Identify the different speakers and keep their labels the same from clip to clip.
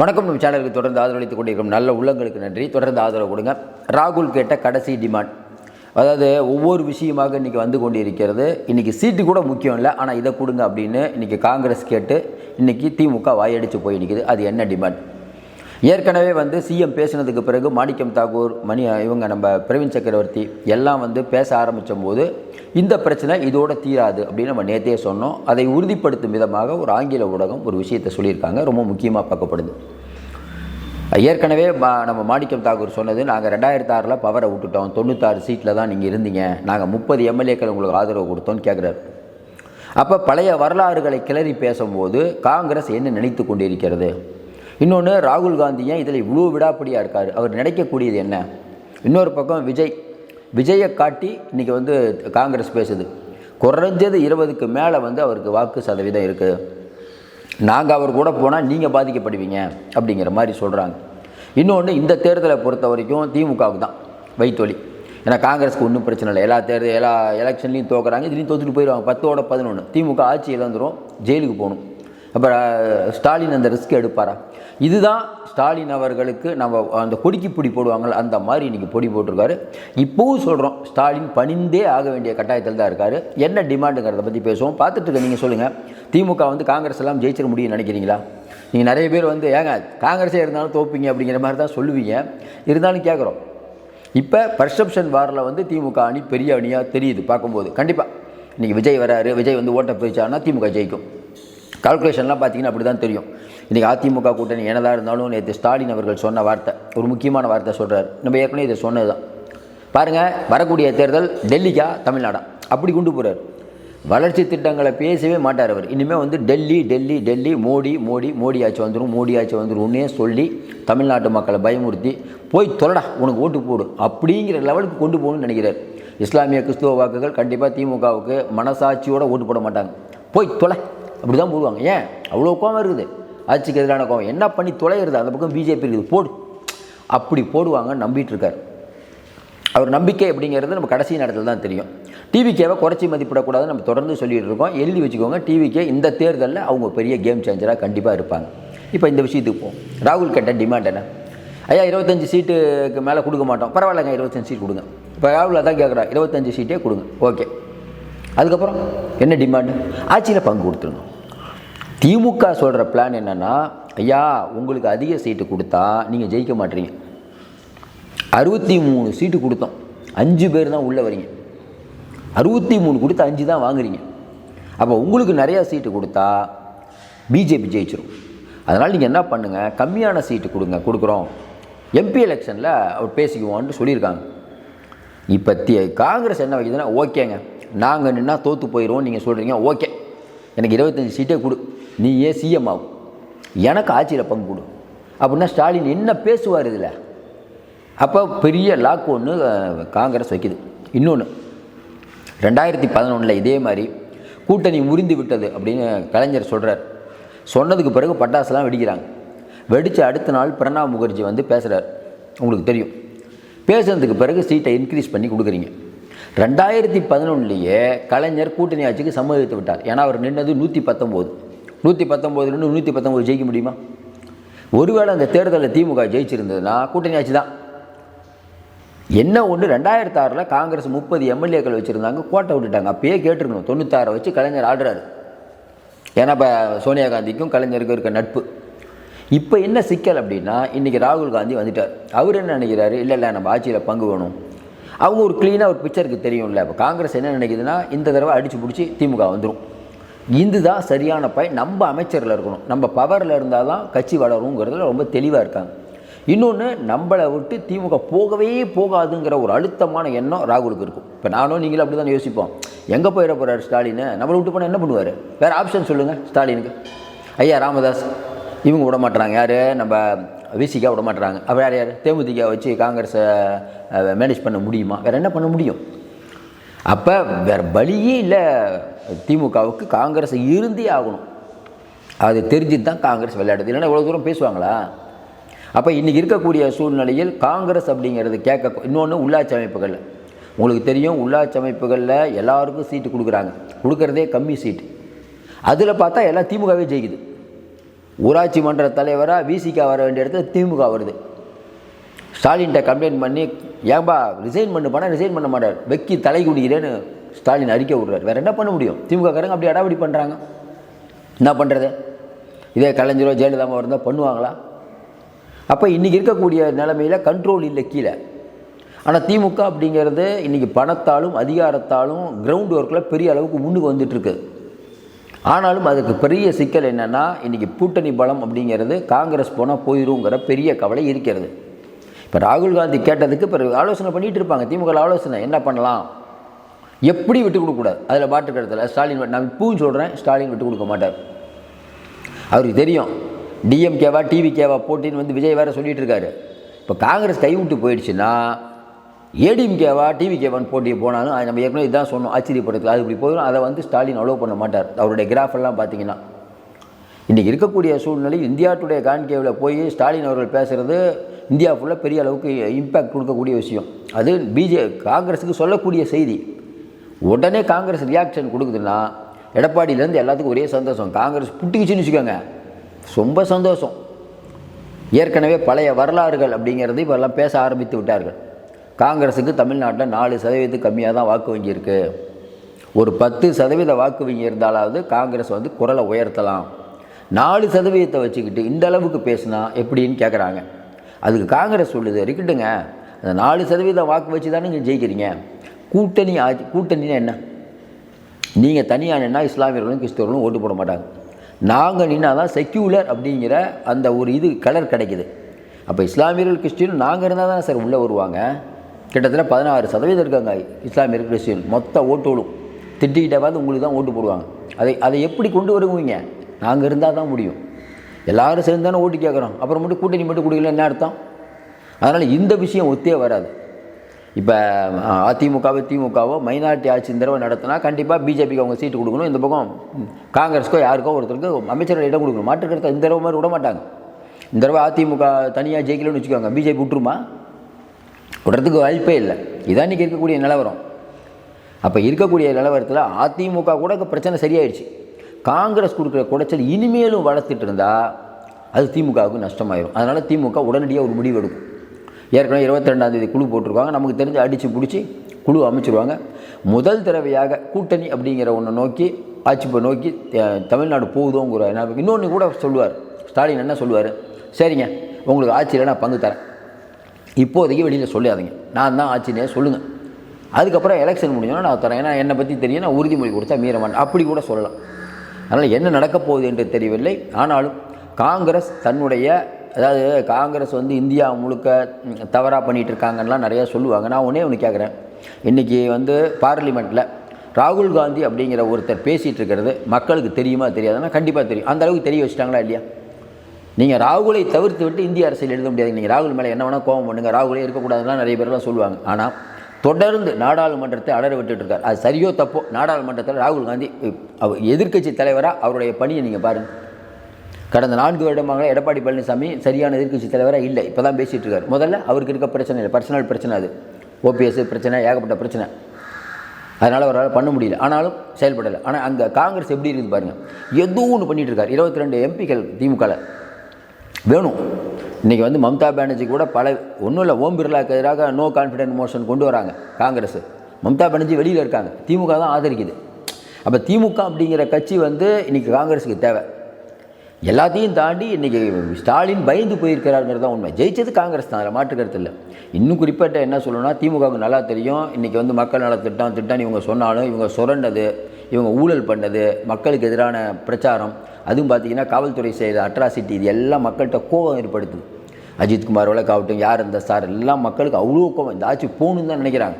Speaker 1: வணக்கம். நம்ம சேனலுக்கு தொடர்ந்து ஆதரவளித்துக் கொண்டிருக்கும் நல்ல உள்ளங்களுக்கு நன்றி. தொடர்ந்து ஆதரவு கொடுங்க. ராகுல் கேட்ட கடைசி டிமாண்ட் அதாவது ஒவ்வொரு விஷயமாக இன்றைக்கி வந்து கொண்டிருக்கிறது. இன்றைக்கி சீட்டு கூட முக்கியம் இல்லை. ஆனால் இதை கொடுங்க அப்படின்னு இன்றைக்கி காங்கிரஸ் கேட்டு இன்றைக்கி திமுக வாயடித்து போய் நிற்கிது அது என்ன டிமாண்ட் ஏற்கனவே வந்து சிஎம் பேசினதுக்கு பிறகு மாணிக்கம் தாக்கூர் மணி இவங்க நம்ம பிரவீன் சக்கரவர்த்தி எல்லாம் வந்து பேச ஆரம்பித்த போது இந்த பிரச்சனை இதோட தீராது அப்படின்னு நம்ம நேற்றே சொன்னோம். அதை உறுதிப்படுத்தும் விதமாக ஒரு ஆங்கில ஊடகம் ஒரு விஷயத்தை சொல்லியிருக்காங்க. ரொம்ப முக்கியமாக பார்க்கப்படுது. ஏற்கனவே மா- நம்ம மாணிக்கம் தாக்கூர் சொன்னது நாங்கள் ரெண்டாயிரத்தி ஆறில் பவரை விட்டுட்டோம். தொண்ணூத்தாறு சீட்டில் தான் நீங்கள் இருந்தீங்க. நாங்கள் முப்பது எம்எல்ஏக்கள் உங்களுக்கு ஆதரவு கொடுத்தோம்னு கேட்குறாரு அப்போ பழைய வரலாறுகளை கிளறி பேசும்போது காங்கிரஸ் என்ன நினைத்து கொண்டிருக்கிறது? இன்னொன்று ராகுல் காந்தி ஏன் இதில் இவ்வளோ விடாப்படியாக இருக்கார்? அவர் நினைக்கக்கூடியது என்ன? இன்னொரு பக்கம் விஜய். விஜயை காட்டி இன்றைக்கி வந்து காங்கிரஸ் பேசுது. குறைஞ்சது இருபதுக்கு மேலே வந்து அவருக்கு வாக்கு சதவீதம் இருக்குது நாங்கள் அவர் கூட போனால் நீங்கள் பாதிக்கப்படுவீங்க அப்படிங்கிற மாதிரி சொல்கிறாங்க இன்னொன்று இந்த தேர்தலை பொறுத்த வரைக்கும் திமுகவுக்கு தான் வைத்தொலி. ஏன்னா காங்கிரஸ்க்கு ஒன்றும் பிரச்சனை இல்லை. எல்லா தேர்தல் எல்லா எலெக்ஷன்லையும் தோக்குறாங்க. இதுலேயும் தோத்துட்டு போயிடுவாங்க. பத்தோட பதினொன்று திமுக ஆட்சி வந்துடும் ஜெயிலுக்கு போகணும். அப்போ ஸ்டாலின் அந்த ரிஸ்க் எடுப்பாரா? இதுதான் ஸ்டாலின் அவர்களுக்கு நம்ம அந்த கொடிக்கு பிடி போடுவாங்கள்ல அந்த மாதிரி இன்றைக்கி பொடி போட்டிருக்காரு. இப்போவும் சொல்கிறோம் ஸ்டாலின் பணிந்தே ஆக வேண்டிய கட்டாயத்தில் தான் இருக்கார். என்ன டிமாண்டுங்கிறத பற்றி பேசுவோம். பார்த்துட்டு இருக்க நீங்கள் சொல்லுங்கள் திமுக வந்து காங்கிரஸ் எல்லாம் ஜெயிச்சிட முடியும்னு நினைக்கிறீங்களா? நீங்கள் நிறைய பேர் வந்து ஏங்க காங்கிரஸே இருந்தாலும் தோப்பீங்க அப்படிங்கிற மாதிரி தான் சொல்லுவீங்க. இருந்தாலும் கேட்குறோம் இப்போ பர்செப்ஷன் வாரில் வந்து திமுக அணி பெரிய அணியாக தெரியுது பார்க்கும்போது. கண்டிப்பாக இன்றைக்கி விஜய் வராரு விஜய் வந்து ஓட்ட பிரிச்சாருன்னா திமுக ஜெயிக்கும். கால்குலேஷன்லாம் பார்த்தீங்கன்னா அப்படி தான் தெரியும். இன்றைக்கி அதிமுக கூட்டணி என்னதாக இருந்தாலும் நேற்று ஸ்டாலின் அவர்கள் சொன்ன வார்த்தை ஒரு முக்கியமான வார்த்தை சொல்கிறார் நம்ம ஏற்கனவே இதை சொன்னது தான் பாருங்கள் வரக்கூடிய தேர்தல் டெல்லிக்கா தமிழ்நாடா? அப்படி கொண்டு போகிறார் வளர்ச்சி திட்டங்களை பேசவே மாட்டார் அவர். இனிமேல் வந்து டெல்லி டெல்லி டெல்லி மோடி மோடி மோடி ஆட்சி வந்துடும் மோடி ஆட்சி வந்துடும்னே சொல்லி தமிழ்நாட்டு மக்களை பயமுறுத்தி போய் தொலைடா உனக்கு ஓட்டு போடு அப்படிங்கிற லெவலுக்கு கொண்டு போகணும்னு நினைக்கிறார். இஸ்லாமிய கிறிஸ்துவ வாக்குகள் கண்டிப்பாக திமுகவுக்கு மனசாட்சியோடு ஓட்டு போட மாட்டாங்க. போய் தொலை. அப்படி தான் போடுவாங்க. ஏன்? அவ்வளோ கோவம் இருக்குது. ஆட்சிக்கு எதிரான கோவம். என்ன பண்ணி தொலைகிறது? அந்த பக்கம் பிஜேபி இருக்குது. போடு. அப்படி போடுவாங்கன்னு நம்பிட்டு இருக்கார். அவர் நம்பிக்கை அப்படிங்கிறது நம்ம கடைசி நேரத்தில் தான் தெரியும். டிவிக்கேவை குறைச்சி மதிப்பிடக்கூடாதுன்னு நம்ம தொடர்ந்து சொல்லிகிட்டு இருக்கோம். எழுதி வச்சுக்கோங்க. டிவிக்கே இந்த தேர்தலில் அவங்க பெரிய கேம் சேஞ்சராக கண்டிப்பாக இருப்பாங்க. இப்போ இந்த விஷயத்துக்கு போவோம். ராகுல் கேட்ட டிமாண்ட் என்ன? ஐயா இருபத்தஞ்சி சீட்டுக்கு மேலே கொடுக்க மாட்டோம். பரவாயில்லங்க இருபத்தஞ்சி சீட் கொடுங்க. இப்போ ராகுல் அதான் கேட்குறா இருபத்தஞ்சி சீட்டே கொடுங்க. ஓகே அதுக்கப்புறம் என்ன டிமாண்டு ஆட்சியில் பங்கு கொடுத்துருங்க திமுக சொல்கிற பிளான் என்னென்னா ஐயா உங்களுக்கு அதிக சீட்டு கொடுத்தா நீங்கள் ஜெயிக்க மாட்டீங்க. அறுபத்தி மூணு சீட்டு கொடுத்தோம். அஞ்சு பேர் தான் உள்ளே வரீங்க. அறுபத்தி மூணு கொடுத்து அஞ்சு தான் வாங்குறீங்க. அப்போ உங்களுக்கு நிறையா சீட்டு கொடுத்தா பிஜேபி ஜெயிச்சிடும் அதனால் நீங்கள் என்ன பண்ணுங்கள் கம்மியான சீட்டு கொடுங்க கொடுக்குறோம். எம்பி எலெக்ஷனில் அவர் பேசிக்குவோன்ட்டு சொல்லியிருக்காங்க. இப்போ தி காங்கிரஸ் என்ன வைக்குதுன்னா ஓகேங்க. நாங்கள் நின்னா தோற்று போயிடுவோம் நீங்கள் சொல்கிறீங்க ஓகே. எனக்கு இருபத்தஞ்சி சீட்டே கொடு. நீ ஏன் சிஎம் ஆகும் எனக்கு ஆட்சியில் பங்கு கொடு. அப்படின்னா ஸ்டாலின் என்ன பேசுவார் இதில்? அப்போ பெரிய லாக் ஒன்று காங்கிரஸ் வைக்குது. இன்னொன்று ரெண்டாயிரத்தி பதினொன்றில் இதே மாதிரி கூட்டணி முறிந்து விட்டது அப்படின்னு கலைஞர் சொல்கிறார் சொன்னதுக்கு பிறகு பட்டாசுலாம் வெடிக்கிறாங்க. வெடித்த அடுத்த நாள் பிரணாப் முகர்ஜி வந்து பேசுகிறார் உங்களுக்கு தெரியும். பேசுனதுக்கு பிறகு சீட்டை இன்க்ரீஸ் பண்ணி கொடுக்குறீங்க. ரெண்டாயிரத்தி பதினொன்றுலேயே கலைஞர் கூட்டணி ஆட்சிக்கு சம்மதித்து விட்டார். ஏன்னா அவர் நின்னது நூற்றி பத்தொம்போது. நூற்றி பத்தொம்போதுலேருந்து நூற்றி பத்தொம்போது ஜெயிக்க முடியுமா? ஒருவேளை அந்த தேர்தலில் திமுக ஜெயிச்சிருந்ததுன்னா கூட்டணி ஆட்சி தான். என்ன ஒன்று ரெண்டாயிரத்தி ஆறில் காங்கிரஸ் முப்பது எம்எல்ஏக்கள் வச்சுருந்தாங்க கோட்டை விட்டுட்டாங்க. அப்பயே கேட்டிருக்கணும். தொண்ணூத்தாறை வச்சு கலைஞர் ஆடுறாரு. ஏன்னா இப்போ சோனியா காந்திக்கும் கலைஞருக்கும் இருக்க நட்பு. இப்போ என்ன சிக்கல் அப்படின்னா இன்றைக்கி ராகுல் காந்தி வந்துட்டார். அவர் என்ன நினைக்கிறாரு? இல்லை இல்லை நம்ம ஆட்சியில் பங்கு வேணும். அவங்க ஒரு க்ளீனாக ஒரு பிக்சருக்கு தெரியும்ல. இப்போ காங்கிரஸ் என்ன நினைக்குதுன்னா இந்த தடவை அடித்து பிடிச்சி திமுக வந்துடும் இதுதான் சரியான பை நம்ம அமைச்சரில் இருக்கணும். நம்ம பவரில் இருந்தால் தான் கட்சி வளருங்கிறதுல ரொம்ப தெளிவாக இருக்காங்க. இன்னொன்று நம்மளை விட்டு திமுக போகவே போகாதுங்கிற ஒரு அழுத்தமான எண்ணம் ராகுலுக்கு இருக்கும். இப்போ நானும் நீங்களும் அப்படி தான் யோசிப்போம். எங்கே போயிட போகிறார் ஸ்டாலின்? நம்மளை விட்டு போனால் என்ன பண்ணுவார்? வேறு ஆப்ஷன் சொல்லுங்கள் ஸ்டாலினுக்கு. ஐயா ராமதாஸ் இவங்க விட மாட்டுறாங்க யார்? நம்ம விசிகா விட மாட்டுறாங்க அப்புறம் யார் யார்? தேமுதிக வச்சு காங்கிரஸை மேனேஜ் பண்ண முடியுமா? வேறு என்ன பண்ண முடியும்? அப்போ வேறு வழியே இல்லை. திமுகவுக்கு காங்கிரஸ் இருந்தே ஆகணும். அது தெரிஞ்சு தான் காங்கிரஸ் விளையாடுது. இல்லைன்னா இவ்வளோ தூரம் பேசுவாங்களா? அப்போ இன்றைக்கி இருக்கக்கூடிய சூழ்நிலையில் காங்கிரஸ் அப்படிங்கிறது கேட்க இன்னொன்று உள்ளாட்சி அமைப்புகள் உங்களுக்கு தெரியும் உள்ளாட்சி அமைப்புகளில் எல்லாருக்கும் சீட்டு கொடுக்குறாங்க. கொடுக்குறதே கம்மி சீட்டு அதில் பார்த்தா எல்லாம் திமுகவே ஜெயிக்குது. ஊராட்சி மன்ற தலைவராக விசிகா வர வேண்டிய இடத்துல திமுக வருது. ஸ்டாலின்கிட்ட கம்ப்ளைண்ட் பண்ணி ஏன்பா ரிசைன் பண்ணு பண்ணால் ரிசைன் பண்ண மாட்டார். வெக்கி தலை குடிக்கிறேன்னு ஸ்டாலின் அறிக்கை விடுறார். வேறு என்ன பண்ண முடியும்? திமுக காரங்க அப்படி அடாவடி பண்ணுறாங்க என்ன பண்ணுறது இதே கலைஞரோ ஜெயலலிதாவோ இருந்தால் பண்ணுவாங்களா? அப்போ இன்றைக்கி இருக்கக்கூடிய நிலைமையில் கண்ட்ரோல் இல்லை கீழே. ஆனால் திமுக அப்படிங்கிறது இன்றைக்கி பணத்தாலும் அதிகாரத்தாலும் கிரவுண்ட் ஒர்க்கில் பெரிய அளவுக்கு முன்னுக்கு வந்துட்டுருக்கு. ஆனாலும் அதுக்கு பெரிய சிக்கல் என்னென்னா இன்றைக்கி கூட்டணி பலம் அப்படிங்கிறது காங்கிரஸ் போனால் போயிருங்கிற பெரிய கவலை இருக்கிறது. இப்போ ராகுல் காந்தி கேட்டதுக்கு இப்போ ஆலோசனை பண்ணிகிட்டு இருப்பாங்க. திமுக ஆலோசனை. என்ன பண்ணலாம்? எப்படி விட்டு கொடுக்கக்கூடாது அதில் பாட்டு கடத்தில் ஸ்டாலின் நான் இப்பவும் சொல்கிறேன் ஸ்டாலின் விட்டு கொடுக்க மாட்டார். அவருக்கு தெரியும். டிஎம்கேவா டிவிகேவா போட்டின்னு வந்து விஜய் வேறு சொல்லிட்டு இருக்காரு. இப்போ காங்கிரஸ் கைவிட்டு போயிடுச்சுன்னா ஏடிஎம்கேவா டிவிகேவான்னு போட்டியை போனாலும் அது நம்ம ஏற்கனவே இதான் சொன்னோம் ஆச்சரியப்படுறது அது இப்படி போயிடும். அதை வந்து ஸ்டாலின் அலோவ் பண்ண மாட்டார். அவருடைய கிராஃபெல்லாம் பார்த்தீங்கன்னா. இன்றைக்கி இருக்கக்கூடிய சூழ்நிலை இந்தியா டுடே கான்கேவில் போய் ஸ்டாலின் அவர்கள் பேசுகிறது இந்தியா ஃபுல்லாக பெரிய அளவுக்கு இம்பேக்ட் கொடுக்கக்கூடிய விஷயம். அது பிஜே காங்கிரஸுக்கு சொல்லக்கூடிய செய்தி. உடனே காங்கிரஸ் ரியாக்ஷன் கொடுக்குதுன்னா எடப்பாடியிலேருந்து எல்லாத்துக்கும் ஒரே சந்தோஷம். காங்கிரஸ் புட்டிக்கிச்சுன்னு வச்சுக்கோங்க. ரொம்ப சந்தோஷம். ஏற்கனவே பழைய வரலாறுகள் அப்படிங்கிறது இப்போ எல்லாம் பேச ஆரம்பித்து விட்டார்கள். காங்கிரஸுக்கு தமிழ்நாட்டில் நாலு சதவீதத்துக்கு கம்மியாக தான் வாக்கு வங்கி இருக்குது ஒரு பத்து சதவீத வாக்கு வங்கி இருந்தாலாவது காங்கிரஸ் வந்து குரலை உயர்த்தலாம். நாலு சதவீதத்தை வச்சுக்கிட்டு இந்த அளவுக்கு பேசுனா எப்படின்னு கேட்குறாங்க அதுக்கு காங்கிரஸ் சொல்லுது இருக்கட்டுங்க. அந்த நாலு சதவீதம் வாக்கு வச்சு தானே நீங்கள் ஜெயிக்கிறீங்க. கூட்டணி ஆட்சி கூட்டணின்னா என்ன? நீங்கள் தனியாக நின்னா இஸ்லாமியர்களும் கிறிஸ்தவர்களும் ஓட்டு போட மாட்டாங்க. நாங்கள் நின்னா தான் செக்யூலர் அப்படிங்கிற அந்த ஒரு இது கலர் கிடைக்குது. அப்போ இஸ்லாமியர்கள் கிறிஸ்டின் நாங்கள் இருந்தால் தான் சார் உள்ளே வருவாங்க. கிட்டத்தட்ட பதினாறு சதவீதம் இருக்காங்க இஸ்லாமியர் கிறிஸ்டின் மொத்த ஓட்டுகளும் திட்டிக்கிட்டவாது உங்களுக்கு தான் ஓட்டு போடுவாங்க. அதை அதை எப்படி கொண்டு வருவீங்க? நாங்கள் இருந்தால் தான் முடியும். எல்லாரும் சேர்ந்து தானே ஓட்டு கேட்குறோம். அப்புறம் மட்டும் கூட்டணி மட்டும் கொடுக்கல என்ன அர்த்தம்? அதனால் இந்த விஷயம் ஒத்தே வராது. இப்போ அதிமுகவோ திமுகவோ மைனாரிட்டி ஆட்சி இந்த தடவை நடத்தினா கண்டிப்பாக பிஜேபிக்கு அவங்க சீட்டு கொடுக்கணும். இந்த பக்கம் காங்கிரஸ்க்கோ யாருக்கோ ஒருத்தருக்கு அமைச்சர்கள் இடம் கொடுக்கணும். மாற்றுக்கருத்தை இந்த தடவை மாதிரி விட மாட்டாங்க இந்த தடவை அதிமுக தனியாக ஜெயிக்கலன்னு வச்சுக்கோங்க. பிஜேபி விட்டுருமா? விடுறதுக்கு வாய்ப்பே இல்லை. இதான் இன்றைக்கி இருக்கக்கூடிய நிலவரம். அப்போ இருக்கக்கூடிய நிலவரத்தில் அதிமுக கூட பிரச்சனை சரியாயிடுச்சு. காங்கிரஸ் கொடுக்குற குடைச்சல் இனிமேலும் வளர்த்துட்டு இருந்தால் அது திமுகவுக்கு நஷ்டமாயிடும் அதனால் திமுக உடனடியாக ஒரு முடிவு எடுக்கும். ஏற்கனவே இருபத்தி ரெண்டாந்தேதி குழு போட்டிருக்காங்க. நமக்கு தெரிஞ்சு அடித்து பிடிச்சி குழு அமைச்சிருவாங்க. முதல் தடவையாக கூட்டணி அப்படிங்கிற ஒன்றை நோக்கி ஆட்சி நோக்கி தமிழ்நாடு போகுதோங்கிற இன்னொன்று கூட சொல்லுவார். ஸ்டாலின் என்ன சொல்லுவார்? சரிங்க உங்களுக்கு ஆட்சியில் நான் பங்கு தரேன். இப்போதைக்கு வெளியில் சொல்லாதீங்க. நான் தான் ஆட்சினே சொல்லுங்கள் அதுக்கப்புறம் எலெக்ஷன் முடிஞ்சோன்னா நான் தரேன். ஏன்னா என்னை பற்றி தெரியும். நான் உறுதிமொழி கொடுத்தா மீறமாட்டேன். அப்படி கூட சொல்லலாம். அதனால் என்ன நடக்கப் போகுது என்று தெரியவில்லை. ஆனாலும் காங்கிரஸ் தன்னுடைய அதாவது காங்கிரஸ் வந்து இந்தியா முழுக்க தவறாக பண்ணிகிட்டு இருக்காங்கலாம் நிறையா சொல்லுவாங்க. நான் ஒன்றே ஒன்று கேட்குறேன் இன்றைக்கி வந்து பார்லிமெண்ட்டில் ராகுல் காந்தி அப்படிங்கிற ஒருத்தர் பேசிகிட்டு இருக்கிறது மக்களுக்கு தெரியுமா தெரியாதுன்னா கண்டிப்பாக தெரியும். அந்த அளவுக்கு தெரிய வச்சுட்டாங்களா இல்லையா? நீங்கள் ராகுலை தவிர்த்து விட்டு இந்திய அரசியல் எழுத முடியாது. நீங்கள் ராகுல் மேலே என்ன வேணால் கோபம் பண்ணுங்கள் ராகுலே இருக்கக்கூடாதுலாம் நிறைய பேர்லாம் சொல்லுவாங்க. ஆனால் தொடர்ந்து நாடாளுமன்றத்தை அலற விட்டுட்டு இருக்கார். அது சரியோ தப்போ? நாடாளுமன்றத்தில் ராகுல் காந்தி அவர் எதிர்க்கட்சி தலைவராக அவருடைய பணியை நீங்கள் பாருங்கள் கடந்த நான்கு வருடமாக எடப்பாடி பழனிசாமி சரியான எதிர்க்கட்சி தலைவராக இல்லை. இப்போ தான் பேசிகிட்டு இருக்கார். முதல்ல அவருக்கு இருக்க பிரச்சனை இல்லை. பர்சனல் பிரச்சனை அது. ஓபிஎஸ் பிரச்சனை ஏகப்பட்ட பிரச்சனை. அதனால் அவரால் பண்ண முடியல. ஆனாலும் செயல்படலை. ஆனால் அங்கே காங்கிரஸ் எப்படி இருக்குது பாருங்கள் எதுவும் ஒன்று பண்ணிகிட்டு இருக்கார். இருபத்தி ரெண்டு எம்பிக்கள் திமுகவில் வேணும். இன்றைக்கி வந்து மம்தா பானர்ஜி கூட பல ஒன்றும் இல்லை ஓம் பிர்லாக்கு எதிராக நோ கான்ஃபிடென்ட் மோஷன் கொண்டு வராங்க காங்கிரஸ். மம்தா பானர்ஜி வெளியில் இருக்காங்க. திமுக தான் ஆதரிக்குது. அப்போ திமுக அப்படிங்கிற கட்சி வந்து இன்றைக்கி காங்கிரஸுக்கு தேவை. எல்லாத்தையும் தாண்டி இன்றைக்கி ஸ்டாலின் பயந்து போயிருக்கிறாருங்கிறது தான் உண்மை. ஜெயிச்சது காங்கிரஸ் தான் அதில் மாற்று இல்லை. இன்னும் குறிப்பிட்ட என்ன சொல்லணும்னா திமுகவுக்கு நல்லா தெரியும். இன்றைக்கி வந்து மக்கள் நல திட்டம் திட்டம் இவங்க சொன்னாலும் இவங்க சுரண்டது. இவங்க ஊழல் பண்ணது மக்களுக்கு எதிரான பிரச்சாரம் அதுவும் பார்த்தீங்கன்னா காவல்துறை செய்த அட்ராசிட்டி இது எல்லாம் மக்கள்கிட்ட கோபம் ஏற்படுத்துது அஜித்குமார் வழக்காகட்டும் யார் இந்த சார் எல்லாம் மக்களுக்கு அவ்வளோ கோபம். இந்த ஆட்சி போகணுன்னு தான் நினைக்கிறாங்க.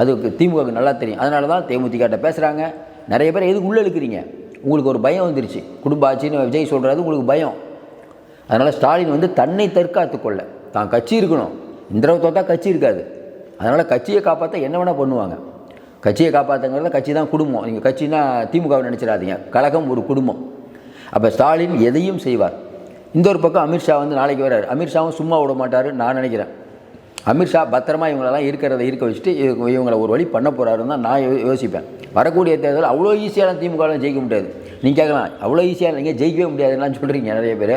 Speaker 1: அதுக்கு திமுகவுக்கு நல்லா தெரியும். அதனால தான் தேமுதிகிட்ட பேசுகிறாங்க நிறைய பேர் எதுக்கு உள்ளே இழுக்கிறீங்க? உங்களுக்கு ஒரு பயம் வந்துருச்சு. குடும்ப ஆட்சின்னு விஜய் சொல்கிறது உங்களுக்கு பயம். அதனால் ஸ்டாலின் வந்து தன்னை தற்காத்து கொள்ள. தான் கட்சி இருக்கணும். இந்த தோத்தா கட்சி இருக்காது. அதனால் கட்சியை காப்பாற்ற என்ன வேணால் பண்ணுவாங்க. கட்சியை காப்பாற்றுங்கிறத கட்சி தான் குடும்பம். நீங்கள் கட்சினா திமுகவை நினச்சிடாதீங்க. கழகம் ஒரு குடும்பம். அப்போ ஸ்டாலின் எதையும் செய்வார். இந்த ஒரு பக்கம் அமித்ஷா வந்து நாளைக்கு வர்றாரு. அமித்ஷாவும் சும்மா விட மாட்டார் நான் நினைக்கிறேன். அமித்ஷா பத்திரமா இவங்களெல்லாம் இருக்கிறத இருக்க வச்சுட்டு இவங்க- இவங்களை ஒரு வழி பண்ண போகிறாருன்னு தான் நான் யோசிப்பேன். வரக்கூடிய தேர்தல் அவ்வளோ ஈஸியாக திமுகலாம் ஜெயிக்க முடியாது. நீங்கள் கேட்கலாம் அவ்வளோ ஈஸியாக நீங்கள் ஜெயிக்கவே முடியாதுன்னு சொல்கிறீங்க நிறைய பேர்.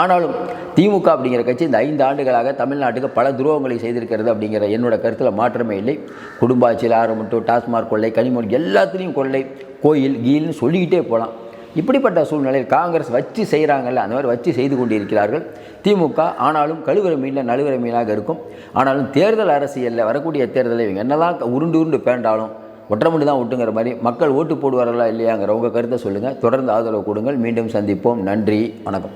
Speaker 1: ஆனாலும் திமுக அப்படிங்கிற கட்சி இந்த ஐந்து ஆண்டுகளாக தமிழ்நாட்டுக்கு பல துரோகங்களை செய்திருக்கிறது அப்படிங்கிற என்னோட கருத்தில் மாற்றமே இல்லை. குடும்ப ஆட்சியில் ஆரம்பிட்டு டாஸ்மாக் கொள்ளை கனிமொழி எல்லாத்துலேயும் கொள்ளை கோயில் கீல்னு சொல்லிக்கிட்டே போகலாம் இப்படிப்பட்ட சூழ்நிலையில் காங்கிரஸ் வச்சு செய்கிறாங்கல்ல அந்த மாதிரி வச்சு செய்து கொண்டிருக்கிறார்கள். திமுக ஆனாலும் கழுவுற மீனில் நழுவுற மீனாக இருக்கும். ஆனாலும் தேர்தல் அரசியலில் வரக்கூடிய தேர்தலை இவங்க என்னதான் உருண்டு உருண்டு பேண்டாலும் ஒற்றமுடி தான் ஒட்டுங்கிற மாதிரி மக்கள் ஓட்டு போடுவார்களா இல்லையாங்கிற உங்கள் கருத்தை சொல்லுங்கள் தொடர்ந்து ஆதரவு கொடுங்கள். மீண்டும் சந்திப்போம். நன்றி. வணக்கம்.